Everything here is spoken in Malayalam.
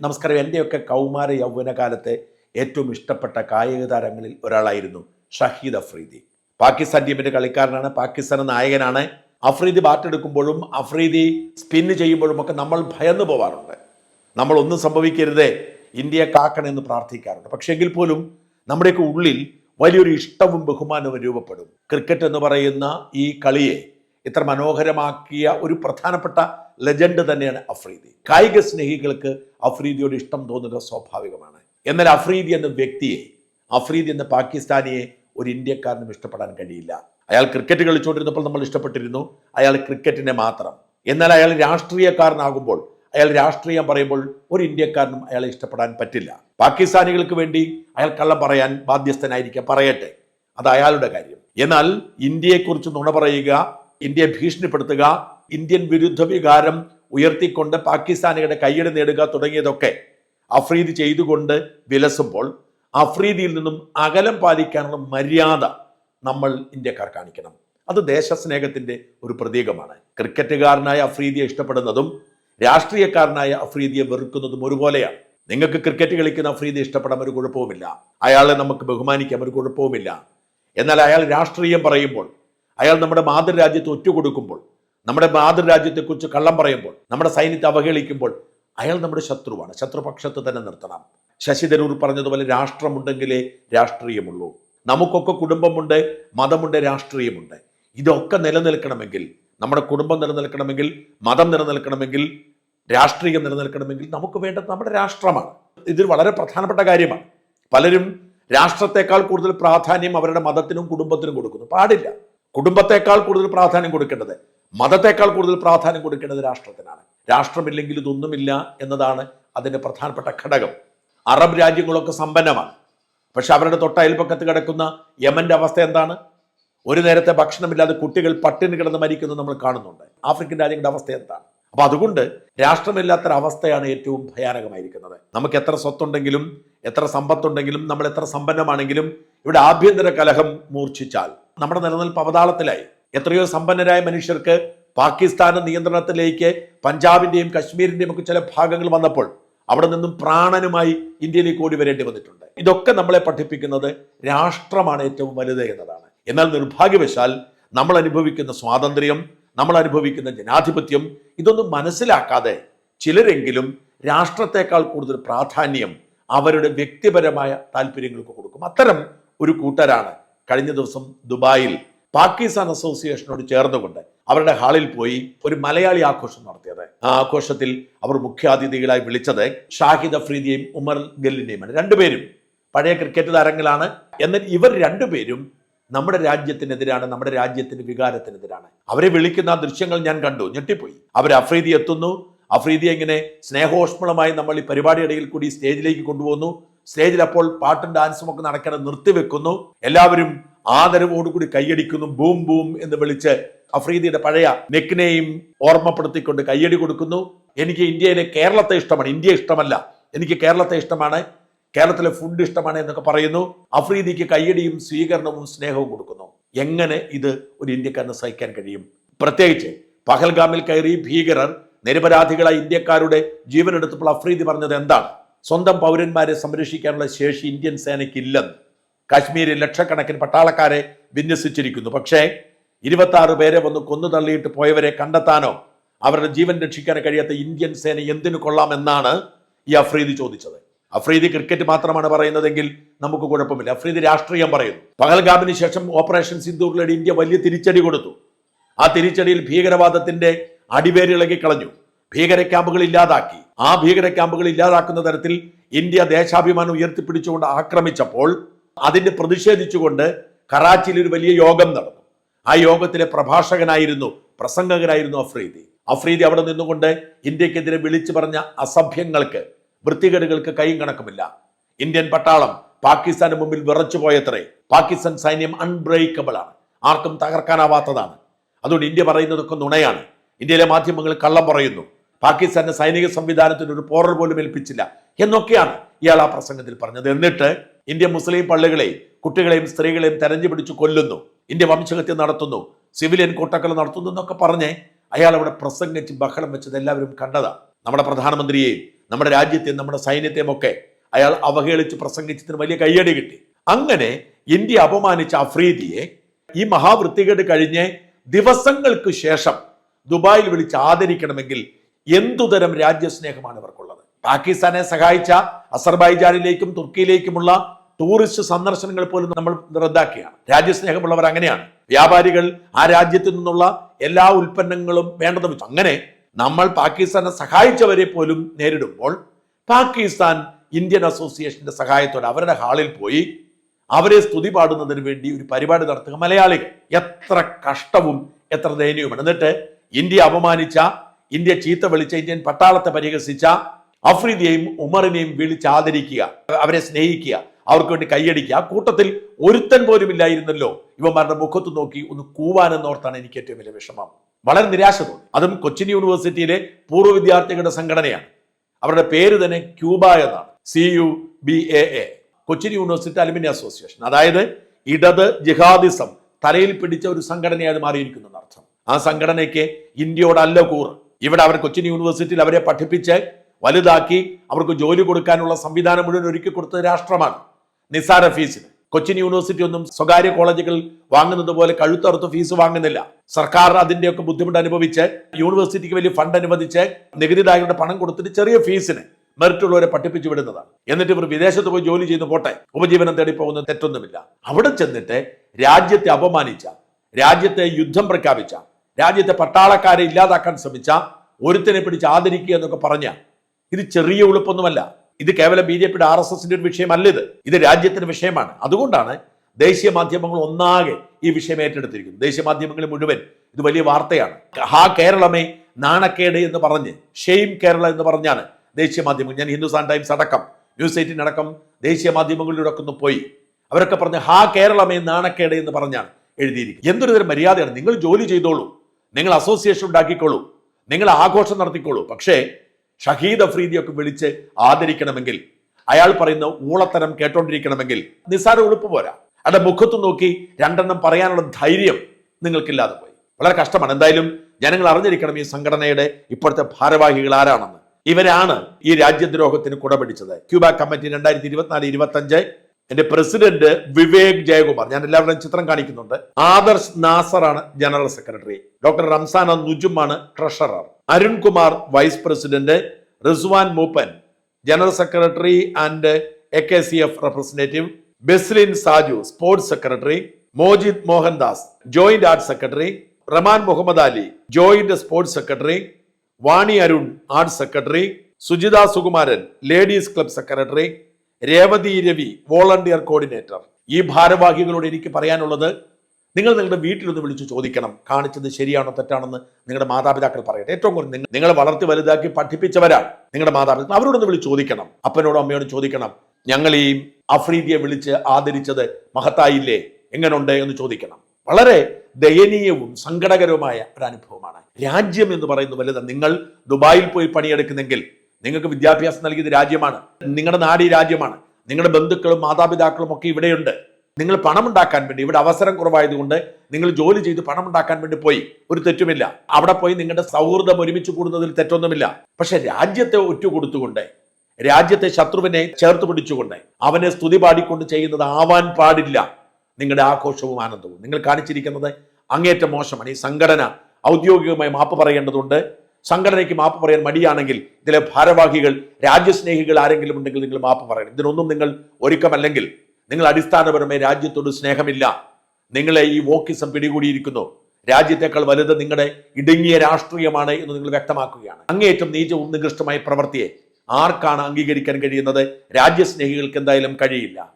നമസ്കാരം. എന്റെയൊക്കെ കൗമാര യൗവനകാലത്തെ ഏറ്റവും ഇഷ്ടപ്പെട്ട കായിക താരങ്ങളിൽ ഒരാളായിരുന്നു ഷഹീദ് അഫ്രീദി. പാകിസ്ഥാൻ ടീമിന്റെ കളിക്കാരനാണ് പാകിസ്ഥാൻ നായകനാണ്. അഫ്രീദി ബാറ്റെടുക്കുമ്പോഴും അഫ്രീദി സ്പിന്ന് ചെയ്യുമ്പോഴും ഒക്കെ നമ്മൾ ഭയന്നു പോവാറുണ്ട്. നമ്മൾ ഒന്നും സംഭവിക്കരുതേ. ഇന്ത്യയെ കാക്കണമെന്ന് പ്രാർത്ഥിക്കാറുണ്ട്. പക്ഷേ എങ്കിൽ പോലും നമ്മുടെയൊക്കെ ഉള്ളിൽ വലിയൊരു ഇഷ്ടവും ബഹുമാനവും രൂപപ്പെടും. ക്രിക്കറ്റ് എന്ന് പറയുന്ന ഈ കളിയെ ഇത്ര മനോഹരമാക്കിയ ഒരു പ്രധാനപ്പെട്ട ലെജൻഡ് തന്നെയാണ് അഫ്രീദി. കായിക സ്നേഹികൾക്ക് അഫ്രീദിയോട് ഇഷ്ടം തോന്നുക സ്വാഭാവികമാണ്. എന്നാൽ അഫ്രീദി എന്ന വ്യക്തിയെ അഫ്രീദി എന്ന പാകിസ്ഥാനിയെ ഒരു ഇന്ത്യക്കാരനും ഇഷ്ടപ്പെടാൻ കഴിയില്ല. അയാൾ ക്രിക്കറ്റ് കളിച്ചുകൊണ്ടിരുന്നപ്പോൾ നമ്മൾ ഇഷ്ടപ്പെട്ടിരുന്നു. അയാൾ ക്രിക്കറ്റിനെ മാത്രം. എന്നാൽ അയാൾ രാഷ്ട്രീയക്കാരനാകുമ്പോൾ അയാൾ രാഷ്ട്രീയം പറയുമ്പോൾ ഒരു ഇന്ത്യക്കാരനും അയാളെ ഇഷ്ടപ്പെടാൻ പറ്റില്ല. പാകിസ്ഥാനികൾക്ക് വേണ്ടി അയാൾ കള്ളം പറയാൻ ബാധ്യസ്ഥനായിരിക്കാം പറയട്ടെ. അത് അയാളുടെ കാര്യം. എന്നാൽ ഇന്ത്യയെക്കുറിച്ച് നുണ പറയുക ഇന്ത്യയെ ഭീഷണിപ്പെടുത്തുക ഇന്ത്യൻ വിരുദ്ധ വികാരം ഉയർത്തിക്കൊണ്ട് പാകിസ്ഥാനികളുടെ കയ്യടി നേടുക തുടങ്ങിയതൊക്കെ അഫ്രീദി ചെയ്തുകൊണ്ട് വിലസുമ്പോൾ അഫ്രീദിയിൽ നിന്നും അകലം പാലിക്കാനുള്ള മര്യാദ നമ്മൾ ഇന്ത്യക്കാർ കാണിക്കണം. അത് ദേശസ്നേഹത്തിന്റെ ഒരു പ്രതീകമാണ്. ക്രിക്കറ്റുകാരനായ അഫ്രീദിയെ ഇഷ്ടപ്പെടുന്നതും രാഷ്ട്രീയക്കാരനായ അഫ്രീദിയെ വെറുക്കുന്നതും ഒരുപോലെയാണ്. നിങ്ങൾക്ക് ക്രിക്കറ്റ് കളിക്കുന്ന അഫ്രീദി ഇഷ്ടപ്പെടാൻ ഒരു കുഴപ്പവുമില്ല. അയാളെ നമുക്ക് ബഹുമാനിക്കാൻ ഒരു കുഴപ്പവുമില്ല. എന്നാൽ അയാൾ രാഷ്ട്രീയം പറയുമ്പോൾ അയാൾ നമ്മുടെ മാതൃരാജ്യത്ത് ഒറ്റുകൊടുക്കുമ്പോൾ നമ്മുടെ മാതൃരാജ്യത്തെക്കുറിച്ച് കള്ളം പറയുമ്പോൾ നമ്മുടെ സൈന്യത്തെ അവഹേളിക്കുമ്പോൾ അയാൾ നമ്മുടെ ശത്രുവാണ്. ശത്രുപക്ഷത്ത് തന്നെ നിർത്തണം. ശശി തരൂർ പറഞ്ഞതുപോലെ രാഷ്ട്രമുണ്ടെങ്കിലേ രാഷ്ട്രീയമുള്ളൂ. നമുക്കൊക്കെ കുടുംബമുണ്ട് മതമുണ്ട് രാഷ്ട്രീയമുണ്ട്. ഇതൊക്കെ നിലനിൽക്കണമെങ്കിൽ നമ്മുടെ കുടുംബം നിലനിൽക്കണമെങ്കിൽ മതം നിലനിൽക്കണമെങ്കിൽ രാഷ്ട്രീയം നിലനിൽക്കണമെങ്കിൽ നമുക്ക് വേണ്ടത് നമ്മുടെ രാഷ്ട്രമാണ്. ഇത് വളരെ പ്രധാനപ്പെട്ട കാര്യമാണ്. പലരും രാഷ്ട്രത്തെക്കാൾ കൂടുതൽ പ്രാധാന്യം അവരുടെ മതത്തിനും കുടുംബത്തിനും കൊടുക്കുന്നു. പാടില്ല. കുടുംബത്തെക്കാൾ കൂടുതൽ പ്രാധാന്യം കൊടുക്കേണ്ടത് മതത്തെക്കാൾ കൂടുതൽ പ്രാധാന്യം കൊടുക്കേണ്ടത് രാഷ്ട്രത്തിനാണ്. രാഷ്ട്രമില്ലെങ്കിൽ ഇതൊന്നുമില്ല എന്നതാണ് അതിന്റെ പ്രധാനപ്പെട്ട ഘടകം. അറബ് രാജ്യങ്ങളൊക്കെ സമ്പന്നമാണ്. പക്ഷെ അവരുടെ തൊട്ട അയൽപ്പക്കത്ത് കിടക്കുന്ന യമന്റെ അവസ്ഥ എന്താണ്? ഒരു നേരത്തെ ഭക്ഷണമില്ലാതെ കുട്ടികൾ പട്ടിണി കിടന്ന് മരിക്കുന്നത് നമ്മൾ കാണുന്നുണ്ട്. ആഫ്രിക്കൻ രാജ്യങ്ങളുടെ അവസ്ഥ എന്താണ്? അപ്പൊ അതുകൊണ്ട് രാഷ്ട്രമില്ലാത്തൊരവസ്ഥയാണ് ഏറ്റവും ഭയാനകമായിരിക്കുന്നത്. നമുക്ക് എത്ര സ്വത്തുണ്ടെങ്കിലും എത്ര സമ്പത്തുണ്ടെങ്കിലും നമ്മൾ എത്ര സമ്പന്നമാണെങ്കിലും ഇവിടെ ആഭ്യന്തര കലഹം മൂർച്ഛിച്ചാൽ നമ്മുടെ നിലനിൽപ്പ് അവതാളത്തിലായി. എത്രയോ സമ്പന്നരായ മനുഷ്യർക്ക് പാകിസ്ഥാൻ നിയന്ത്രണത്തിലേക്ക് പഞ്ചാബിന്റെയും കശ്മീരിന്റെയും ഒക്കെ ചില ഭാഗങ്ങൾ വന്നപ്പോൾ അവിടെ നിന്നും പ്രാണനുമായി ഇന്ത്യയിലേക്ക് ഓടി വരേണ്ടി വന്നിട്ടുണ്ട്. ഇതൊക്കെ നമ്മളെ പഠിപ്പിക്കുന്നത് രാഷ്ട്രമാണ് ഏറ്റവും വലുത് എന്നതാണ്. എന്നാൽ നിർഭാഗ്യവശാൽ നമ്മൾ അനുഭവിക്കുന്ന സ്വാതന്ത്ര്യം നമ്മൾ അനുഭവിക്കുന്ന ജനാധിപത്യം ഇതൊന്നും മനസ്സിലാക്കാതെ ചിലരെങ്കിലും രാഷ്ട്രത്തെക്കാൾ കൂടുതൽ പ്രാധാന്യം അവരുടെ വ്യക്തിപരമായ താല്പര്യങ്ങൾക്ക് കൊടുക്കും. അത്തരം ഒരു കൂട്ടരാണ് കഴിഞ്ഞ ദിവസം ദുബായിൽ പാകിസ്ഥാൻ അസോസിയേഷനോട് ചേർന്നുകൊണ്ട് അവരുടെ ഹാളിൽ പോയി ഒരു മലയാളി ആഘോഷം നടത്തിയത്. ആ ആഘോഷത്തിൽ അവർ മുഖ്യാതിഥികളായി വിളിച്ചത് ഷാഹിദ് അഫ്രീദിയെയും ഉമർ ഗല്ലിനെയുമാണ്. രണ്ടുപേരും പഴയ ക്രിക്കറ്റ് താരങ്ങളാണ്. എന്നാൽ ഇവർ രണ്ടുപേരും നമ്മുടെ രാജ്യത്തിനെതിരാണ് നമ്മുടെ രാജ്യത്തിന്റെ വികാരത്തിനെതിരാണ്. അവരെ വിളിക്കുന്ന ദൃശ്യങ്ങൾ ഞാൻ കണ്ടു. ഞെട്ടിപ്പോയി. അവർ അഫ്രീദി എത്തുന്നു. അഫ്രീദി എങ്ങനെ സ്നേഹോഷ്മളമായി നമ്മൾ ഈ പരിപാടിയിടയിൽ കൂടി സ്റ്റേജിലേക്ക് കൊണ്ടുപോകുന്നു. സ്റ്റേജിൽ അപ്പോൾ പാട്ടും ഡാൻസും ഒക്കെ നടക്കണം നിർത്തിവെക്കുന്നു എല്ലാവരും ആദരവോടുകൂടി കൈയടിക്കുന്നു. ബൂം ബൂം എന്ന് വിളിച്ച് അഫ്രീദിയുടെ പഴയ നെക്കിനെയും ഓർമ്മപ്പെടുത്തിക്കൊണ്ട് കയ്യടി കൊടുക്കുന്നു. എനിക്ക് ഇന്ത്യയിലെ കേരളത്തെ ഇഷ്ടമാണ്. ഇന്ത്യ ഇഷ്ടമല്ല. എനിക്ക് കേരളത്തെ ഇഷ്ടമാണ്. കേരളത്തിലെ ഫുഡ് ഇഷ്ടമാണ് എന്നൊക്കെ പറയുന്നു. അഫ്രീദിക്ക് കയ്യടിയും സ്വീകരണവും സ്നേഹവും കൊടുക്കുന്നു. എങ്ങനെ ഇത് ഒരു ഇന്ത്യക്കാരന് സഹിക്കാൻ കഴിയും? പ്രത്യേകിച്ച് പഹൽഗാമിൽ കയറി ഭീകരർ നിരപരാധികളായ ഇന്ത്യക്കാരുടെ ജീവനെടുത്തപ്പോൾ അഫ്രീദി പറഞ്ഞത് എന്താണ്? സ്വന്തം പൗരന്മാരെ സംരക്ഷിക്കാനുള്ള ശേഷി ഇന്ത്യൻ സേനയ്ക്ക് ഇല്ലെന്ന് കാശ്മീരിൽ ലക്ഷക്കണക്കിന് പട്ടാളക്കാരെ വിന്യസിച്ചിരിക്കുന്നു. പക്ഷേ ഇരുപത്തി ആറ് പേരെ വന്ന് കൊന്നു തള്ളിയിട്ട് പോയവരെ കണ്ടെത്താനോ അവരുടെ ജീവൻ രക്ഷിക്കാനോ കഴിയാത്ത ഇന്ത്യൻ സേന എന്തിനു കൊള്ളാമെന്നാണ് ഈ അഫ്രീദി ചോദിച്ചത്. അഫ്രീദി ക്രിക്കറ്റ് മാത്രമാണ് പറയുന്നതെങ്കിൽ നമുക്ക് കുഴപ്പമില്ല. അഫ്രീദി രാഷ്ട്രീയം പറയുന്നു. പഹൽഗാമിന് ശേഷം ഓപ്പറേഷൻ സിന്ദൂറിലൂടെ ഇന്ത്യ വലിയ തിരിച്ചടി കൊടുത്തു. ആ തിരിച്ചടിയിൽ ഭീകരവാദത്തിന്റെ അടിവേരിളകി കളഞ്ഞു ഭീകര ക്യാമ്പുകൾ ഇല്ലാതാക്കി. ആ ഭീകര ക്യാമ്പുകൾ ഇല്ലാതാക്കുന്ന തരത്തിൽ ഇന്ത്യ ദേശാഭിമാനം ഉയർത്തിപ്പിടിച്ചുകൊണ്ട് ആക്രമിച്ചപ്പോൾ അതിന്റെ പ്രതിഷേധിച്ചുകൊണ്ട് കറാച്ചിയിൽ ഒരു വലിയ യോഗം നടന്നു. ആ യോഗത്തിലെ പ്രഭാഷകനായിരുന്നു പ്രസംഗകനായിരുന്നു അഫ്രീദി. അഫ്രീദി അവിടെ നിന്നുകൊണ്ട് ഇന്ത്യക്കെതിരെ വിളിച്ചു പറഞ്ഞ അസഭ്യങ്ങൾക്ക് വൃത്തികേടുകൾക്ക് കൈയും കണക്കുമില്ല. ഇന്ത്യൻ പട്ടാളം പാകിസ്ഥാന് മുമ്പിൽ വിറച്ചു പോയത്രേ പാകിസ്ഥാൻ സൈന്യം അൺബ്രേക്കബിൾ ആണ്. ആർക്കും തകർക്കാനാവാത്തതാണ്. അതുകൊണ്ട് ഇന്ത്യ പറയുന്നതൊക്കെ നുണയാണ്. ഇന്ത്യയിലെ മാധ്യമങ്ങൾ കള്ളം പറയുന്നു. പാകിസ്ഥാന്റെ സൈനിക സംവിധാനത്തിന് ഒരു പോറൽ പോലും ഏൽപ്പിച്ചില്ല എന്നൊക്കെയാണ് ഇയാൾ ആ പ്രസംഗത്തിൽ പറഞ്ഞത്. എന്നിട്ട് ഇന്ത്യ മുസ്ലിം പള്ളികളെയും കുട്ടികളെയും സ്ത്രീകളെയും തെരഞ്ഞു പിടിച്ചു കൊല്ലുന്നു. ഇന്ത്യ വംശഹത്യ നടത്തുന്നു. സിവിലിയൻ കൂട്ടക്കല നടത്തുന്നു എന്നൊക്കെ പറഞ്ഞ് അയാൾ അവിടെ പ്രസംഗിച്ച് ബഹളം വെച്ചത് എല്ലാവരും കണ്ടതാണ് നമ്മുടെ പ്രധാനമന്ത്രിയെയും നമ്മുടെ രാജ്യത്തെയും നമ്മുടെ സൈന്യത്തെയും ഒക്കെ അയാൾ അവഹേളിച്ച് പ്രസംഗിച്ചതിന് വലിയ കയ്യടി കിട്ടി. അങ്ങനെ ഇന്ത്യ അപമാനിച്ച അഫ്രീദിയെ ഈ മഹാവൃത്തികേട് കഴിഞ്ഞ് ദിവസങ്ങൾക്ക് ശേഷം ദുബായിൽ വിളിച്ച് ആദരിക്കണമെങ്കിൽ എന്തുതരം രാജ്യസ്നേഹമാണ് ഇവർക്കുള്ളത്? പാകിസ്ഥാനെ സഹായിച്ച അസർബൈജാനിലേക്കും തുർക്കിയിലേക്കുമുള്ള ടൂറിസ്റ്റ് സന്ദർശനങ്ങൾ പോലും നമ്മൾ റദ്ദാക്കിയാണ്. രാജ്യസ്നേഹമുള്ളവർ അങ്ങനെയാണ്. വ്യാപാരികൾ ആ രാജ്യത്തു നിന്നുള്ള എല്ലാ ഉൽപ്പന്നങ്ങളും വേണ്ടത് അങ്ങനെ നമ്മൾ പാകിസ്ഥാനെ സഹായിച്ചവരെ പോലും നേരിടുമ്പോൾ പാകിസ്ഥാൻ ഇന്ത്യൻ അസോസിയേഷന്റെ സഹായത്തോടെ അവരുടെ ഹാളിൽ പോയി അവരെ സ്തുതി പാടുന്നതിന് വേണ്ടി ഒരു പരിപാടി നടത്തുക മലയാളികൾ. എത്ര കഷ്ടവും എത്ര ദയനീയവുമാണ്. എന്നിട്ട് ഇന്ത്യ അപമാനിച്ച ഇന്ത്യ ചീത്ത വിളിച്ച ഇന്ത്യൻ പട്ടാളത്തെ പരിഹസിച്ച അഫ്രീദിയെയും ഉമറിനെയും വിളിച്ച് ആദരിക്കുക അവരെ സ്നേഹിക്കുക അവർക്ക് വേണ്ടി കൈയടിക്കുക. കൂട്ടത്തിൽ ഒരുത്തൻ പോലും ഇല്ലായിരുന്നല്ലോ. ഇവന്മാരുടെ മുഖത്ത് നോക്കി ഒന്ന് കൂവാനെന്നോർത്താണ് എനിക്ക് ഏറ്റവും വലിയ വിഷമം. വളരെ നിരാശ തോന്നി അതും കൊച്ചിൻ യൂണിവേഴ്സിറ്റിയിലെ പൂർവ വിദ്യാർത്ഥികളുടെ സംഘടനയാണ്. അവരുടെ പേര് തന്നെ ക്യൂബ എന്നാണ്. C U B A A. Cochin university alumni association. അതായത് ഇടത് ജിഹാദിസം തലയിൽ പിടിച്ച ഒരു സംഘടനയായി മാറിയിരിക്കുന്നു എന്നർത്ഥം. ആ സംഘടനയ്ക്ക് ഇന്ത്യയോടല്ല കൂറ്. ഇവിടെ അവർ കൊച്ചിൻ യൂണിവേഴ്സിറ്റിയിൽ അവരെ പഠിപ്പിച്ച് വലുതാക്കി അവർക്ക് ജോലി കൊടുക്കാനുള്ള സംവിധാനം മുഴുവൻ ഒരുക്കി കൊടുത്തത് രാഷ്ട്രമാണ് നിസാര ഫീസിന്. കൊച്ചിൻ യൂണിവേഴ്സിറ്റി ഒന്നും സ്വകാര്യ കോളേജുകൾ വാങ്ങുന്നത് പോലെ കഴുത്തറുത്ത് ഫീസ് വാങ്ങുന്നില്ല. സർക്കാർ അതിന്റെയൊക്കെ ബുദ്ധിമുട്ട് അനുഭവിച്ച് യൂണിവേഴ്സിറ്റിക്ക് വലിയ ഫണ്ട് അനുവദിച്ച് നികുതിദായകരുടെ പണം കൊടുത്തിട്ട് ചെറിയ ഫീസിന് മെറിറ്റുള്ളവരെ പഠിപ്പിച്ചു വിടുന്നതാണ്. എന്നിട്ട് ഇവർ വിദേശത്ത് പോയി ജോലി ചെയ്ത് പോട്ടെ. ഉപജീവനം തേടി പോകുന്ന തെറ്റൊന്നുമില്ല. അവിടെ ചെന്നിട്ട് രാജ്യത്തെ അപമാനിച്ച രാജ്യത്തെ യുദ്ധം പ്രഖ്യാപിച്ച രാജ്യത്തെ പട്ടാളക്കാരെ ഇല്ലാതാക്കാൻ ശ്രമിച്ച ഒരുത്തിനെ പിടിച്ച് ആദരിക്കുക എന്നൊക്കെ പറഞ്ഞ ഇത് ചെറിയ ഉളുപ്പൊന്നുമല്ല. ഇത് കേവലം ബി ജെ പിയുടെ ആർ എസ് എസിന്റെ ഒരു വിഷയമല്ല ഇത്. ഇത് രാജ്യത്തിന്റെ വിഷയമാണ്. അതുകൊണ്ടാണ് ദേശീയ മാധ്യമങ്ങൾ ഒന്നാകെ ഈ വിഷയം ഏറ്റെടുത്തിരിക്കുന്നത്. ദേശീയ മാധ്യമങ്ങൾ മുഴുവൻ ഇത് വലിയ വാർത്തയാണ്. ഹാ കേരളമേ നാണക്കേട് എന്ന് പറഞ്ഞ് ഷെയിം കേരള എന്ന് പറഞ്ഞാണ് ദേശീയ മാധ്യമങ്ങൾ. ഞാൻ ഹിന്ദുസ്ഥാൻ ടൈംസ് അടക്കം ന്യൂസ് എയ്റ്റീൻ അടക്കം ദേശീയ മാധ്യമങ്ങളിലൂടെ ഒക്കെ ഒന്ന് പോയി. അവരൊക്കെ പറഞ്ഞ് ഹാ കേരളമേ നാണക്കേട് എന്ന് പറഞ്ഞാണ് എഴുതിയിരിക്കുന്നത്. എന്തൊരു തരം മര്യാദയാണ്. നിങ്ങൾ ജോലി ചെയ്തോളൂ. നിങ്ങൾ അസോസിയേഷൻ ഉണ്ടാക്കിക്കോളൂ. നിങ്ങൾ ആഘോഷം നടത്തിക്കോളൂ. പക്ഷേ ഷഹീദ് അഫ്രീദിയൊക്കെ വിളിച്ച് ആദരിക്കണമെങ്കിൽ അയാൾ പറയുന്ന ഊളത്തരം കേട്ടോണ്ടിരിക്കണമെങ്കിൽ നിസ്സാര ഉളുപ്പ് പോരാ. അവിടെ മുഖത്ത് നോക്കി രണ്ടെണ്ണം പറയാനുള്ള ധൈര്യം നിങ്ങൾക്കില്ലാതെ പോയി. വളരെ കഷ്ടമാണ്. എന്തായാലും ജനങ്ങൾ അറിഞ്ഞിരിക്കണം ഈ സംഘടനയുടെ ഇപ്പോഴത്തെ ഭാരവാഹികൾ ആരാണെന്ന്. ഇവരാണ് ഈ രാജ്യദ്രോഹത്തിന് കുടപിടിച്ചത്. ക്യൂബ കമ്മിറ്റി രണ്ടായിരത്തി ഇരുപത്തിനാല് ഇരുപത്തി അഞ്ച് എന്റെ പ്രസിഡന്റ് വിവേക് ജയകുമാർ. ഞാൻ എല്ലാവരുടെയും ചിത്രം കാണിക്കുന്നുണ്ട്. ആദർശ് നാസറാണ് general secretary. Doctor റംസാന നുജുമാണ് treasurer. Arunkumar vice president. Rizwan Moopan general secretary and A K C F representative. Beslin Saju sports secretary. Mojid Mohandas joint arts secretary. Raman Muhammad Ali joint sports secretary. Vani Arun arts secretary. Sujitha Sukumaran ladies club secretary. Revathi Ravi volunteer coordinator. ഈ ഭാരവാഹികളോട് എനിക്ക് പറയാനുള്ളത് നിങ്ങൾ നിങ്ങളുടെ വീട്ടിലൊന്ന് വിളിച്ച് ചോദിക്കണം. കാണിച്ചത് ശരിയാണോ തെറ്റാണെന്ന് നിങ്ങളുടെ മാതാപിതാക്കൾ പറയട്ടെ. ഏറ്റവും കൂടുതൽ നിങ്ങൾ നിങ്ങളെ വളർത്തി വലുതാക്കി പഠിപ്പിച്ചവരാണ് നിങ്ങളുടെ മാതാപിതാക്കൾ അവരോടൊന്ന് വിളിച്ച് ചോദിക്കണം. അപ്പനോടും അമ്മയോടും ചോദിക്കണം ഞങ്ങൾ ഈ അഫ്രീദിയെ വിളിച്ച് ആദരിച്ചത് മഹത്തായില്ലേ? എങ്ങനുണ്ട്? എന്ന് ചോദിക്കണം. വളരെ ദയനീയവും സങ്കടകരവുമായ ഒരു അനുഭവമാണ്. രാജ്യം എന്ന് പറയുന്നത് വലുത്. നിങ്ങൾ ദുബായിൽ പോയി പണിയെടുക്കുന്നെങ്കിൽ നിങ്ങൾക്ക് വിദ്യാഭ്യാസം നൽകിയത് രാജ്യമാണ്. നിങ്ങളുടെ നാട് ഈ രാജ്യമാണ്. നിങ്ങളുടെ ബന്ധുക്കളും മാതാപിതാക്കളും ഒക്കെ ഇവിടെയുണ്ട്. നിങ്ങൾ പണമുണ്ടാക്കാൻ വേണ്ടി ഇവിടെ അവസരം കുറവായതുകൊണ്ട് നിങ്ങൾ ജോലി ചെയ്ത് പണമുണ്ടാക്കാൻ വേണ്ടി പോയി. ഒരു തെറ്റുമില്ല. അവിടെ പോയി നിങ്ങളുടെ സൗഹൃദം ഒരുമിച്ച് കൂടുന്നതിൽ തെറ്റൊന്നുമില്ല. പക്ഷെ രാജ്യത്തെ ഒറ്റുകൊടുത്തുകൊണ്ട് രാജ്യത്തെ ശത്രുവിനെ ചേർത്ത് പിടിച്ചുകൊണ്ട് അവനെ സ്തുതി പാടിക്കൊണ്ട് ചെയ്യുന്നത് ആവാൻ പാടില്ല. നിങ്ങളുടെ ആഘോഷവും ആനന്ദവും. നിങ്ങൾ കാണിച്ചിരിക്കുന്നത് അങ്ങേറ്റം മോശമാണ്. ഈ സംഘടന ഔദ്യോഗികമായി മാപ്പ് പറയേണ്ടതുണ്ട്. സംഘടനയ്ക്ക് മാപ്പ് പറയാൻ മടിയാണെങ്കിൽ ഇതിലെ ഭാരവാഹികൾ രാജ്യസ്നേഹികൾ ആരെങ്കിലും ഉണ്ടെങ്കിൽ നിങ്ങൾ മാപ്പ് പറയണം. ഇതിനൊന്നും നിങ്ങൾ ഒരുക്കമല്ലെങ്കിൽ നിങ്ങൾ അടിസ്ഥാനപരമായി രാജ്യത്തോട് സ്നേഹമില്ല. നിങ്ങളെ ഈ വോക്കിസം പിടികൂടിയിരിക്കുന്നു. രാജ്യത്തെക്കാൾ വലുത് നിങ്ങളുടെ ഇടുങ്ങിയ രാഷ്ട്രീയമാണ് എന്ന് നിങ്ങൾ വ്യക്തമാക്കുകയാണ്. അങ്ങേയറ്റം നീചവും നികൃഷ്ടമായ പ്രവൃത്തിയെ ആർക്കാണ് അംഗീകരിക്കാൻ കഴിയുന്നത്? രാജ്യസ്നേഹികൾക്ക് എന്തായാലും കഴിയില്ല.